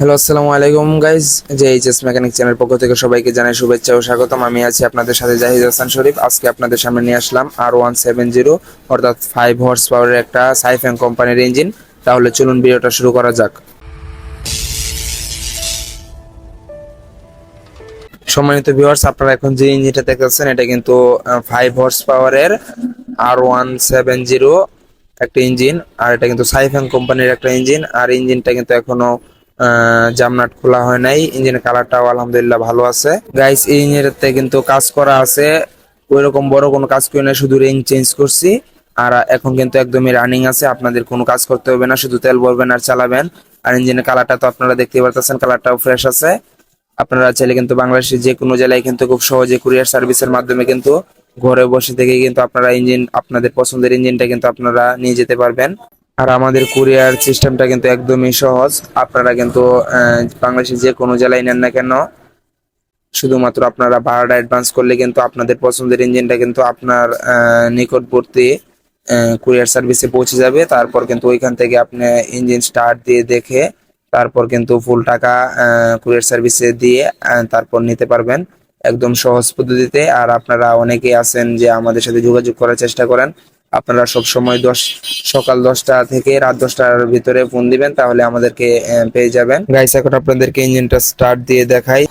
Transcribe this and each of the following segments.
Hello, আসসালামু আলাইকুম guys. যে এইচএস মেকানিক চ্যানেল পক্ষ থেকে সবাইকে জানাই শুভেচ্ছা ও স্বাগতম। আমি আছি আপনাদের সাথে জাহিদ হাসান শরীফ। আজকে আপনাদের সামনে নিয়ে আসলাম আর ওয়ান সেভেন জিরো অর্থাৎ ফাইভ হর্স পাওয়ারের একটা সাইফ্যাং কোম্পানির ইঞ্জিন তাহলে চলুন ভিডিওটা শুরু করা যাক। সম্মানিত ভিউয়ার্স আপনারা এখন যে ইঞ্জিনটা দেখতেছেন, এটা কিন্তু ফাইভ হর্স পাওয়ারের আর ওয়ান সেভেন জিরো একটা ইঞ্জিন আর এটা কিন্তু সাইফ্যাং কোম্পানির একটা ইঞ্জিন আর ইঞ্জিনটা কিন্তু এখনও জামনাট খোলা হয় নাই। ইঞ্জিনের কালারটাও আলহামদুলিল্লাহ ভালো আছে। গাইস এই ইঞ্জিনেরতে কিন্তু কাজ করা আছে। ওই রকম বড় কোনো কাজ করি না শুধু রিং চেঞ্জ করছি। আর এখন কিন্তু একদমই রানিং আছে, আপনাদের কোনো কাজ করতে হবে না, শুধু তেল ভরবেন আর চালাবেন। আর ইঞ্জিনের কালারটা তো আপনারা দেখতে পারতেছেন, কালারটাও ফ্রেশ আছে। আপনারা চাইলে কিন্তু বাংলাদেশের যে কোনো জেলায় কিন্তু খুব সহজে কুরিয়ার সার্ভিসের মাধ্যমে কিন্তু ঘরে বসে থেকে কিন্তু আপনারা ইঞ্জিন, আপনাদের পছন্দের ইঞ্জিনটা কিন্তু আপনারা নিয়ে যেতে পারবেন। আর আমাদের কুরিয়ার সিস্টেমটা কিন্তু একদমই সহজ। আপনারা কিন্তু আহ, বাংলাদেশের যে কোনো জেলায় নেন না কেন শুধুমাত্র আপনারা ভাড়াটা অ্যাডভান্স করলে কিন্তু আপনাদের পছন্দের ইঞ্জিনটা কিন্তু আপনার নিকটবর্তী কুরিয়ার সার্ভিসে পৌঁছে যাবে। তারপর কিন্তু ওইখান থেকে আপনি ইঞ্জিন স্টার্ট দিয়ে দেখে তারপর কিন্তু ফুল টাকা কুরিয়ার সার্ভিসে দিয়ে তারপর নিতে পারবেন একদম সহজ পদ্ধতিতে। আর আপনারা অনেকেই আছেন যে আমাদের সাথে যোগাযোগ করার চেষ্টা করেন। আপনারা সব সময় দশ, সকাল দশটা থেকে রাত দশটার ভিতরে ফোন দিবেন, তাহলে আমাদেরকে পেয়ে যাবেন। গাইস এখন আপনাদেরকে ইঞ্জিনটা স্টার্ট দিয়ে দেখাই।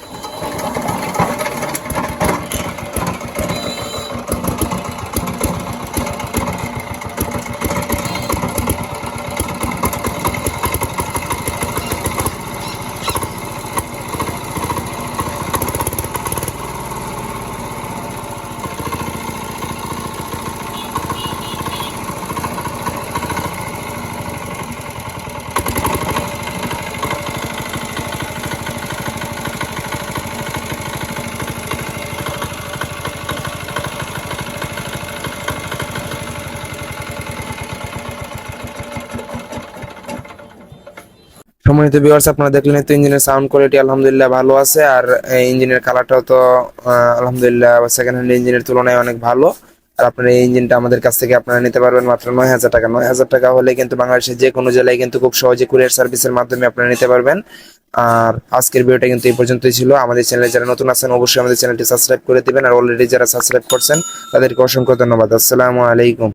সম্মানিত ভিউয়ার্স আপনারা দেখলেন তো ইঞ্জিনের সাউন্ড কোয়ালিটি আলহামদুলিল্লাহ ভালো আছে, আর ইঞ্জিনের কালারটাও তো আলহামদুলিল্লাহ সেকেন্ড হ্যান্ড ইঞ্জিনের তুলনায় অনেক ভালো। আর আপনার এই ইঞ্জিনটা আমাদের কাছ থেকে আপনারা নিতে পারবেন মাত্র নয় হাজার টাকা। নয় হাজার টাকা হলে কিন্তু বাংলাদেশের যে কোনো জেলায় কিন্তু খুব সহজে কুরিয়ার সার্ভিসের মাধ্যমে আপনারা নিতে পারবেন। আর আজকের ভিডিওটা কিন্তু এই পর্যন্তই ছিল। আমাদের চ্যানেলে যারা নতুন আছেন, অবশ্যই আমাদের চ্যানেলটি সাবস্ক্রাইব করে দিবেন। আর অলরেডি যারা সাবস্ক্রাইব করছেন, তাদেরকে অসংখ্য ধন্যবাদ। আসসালামু আলাইকুম।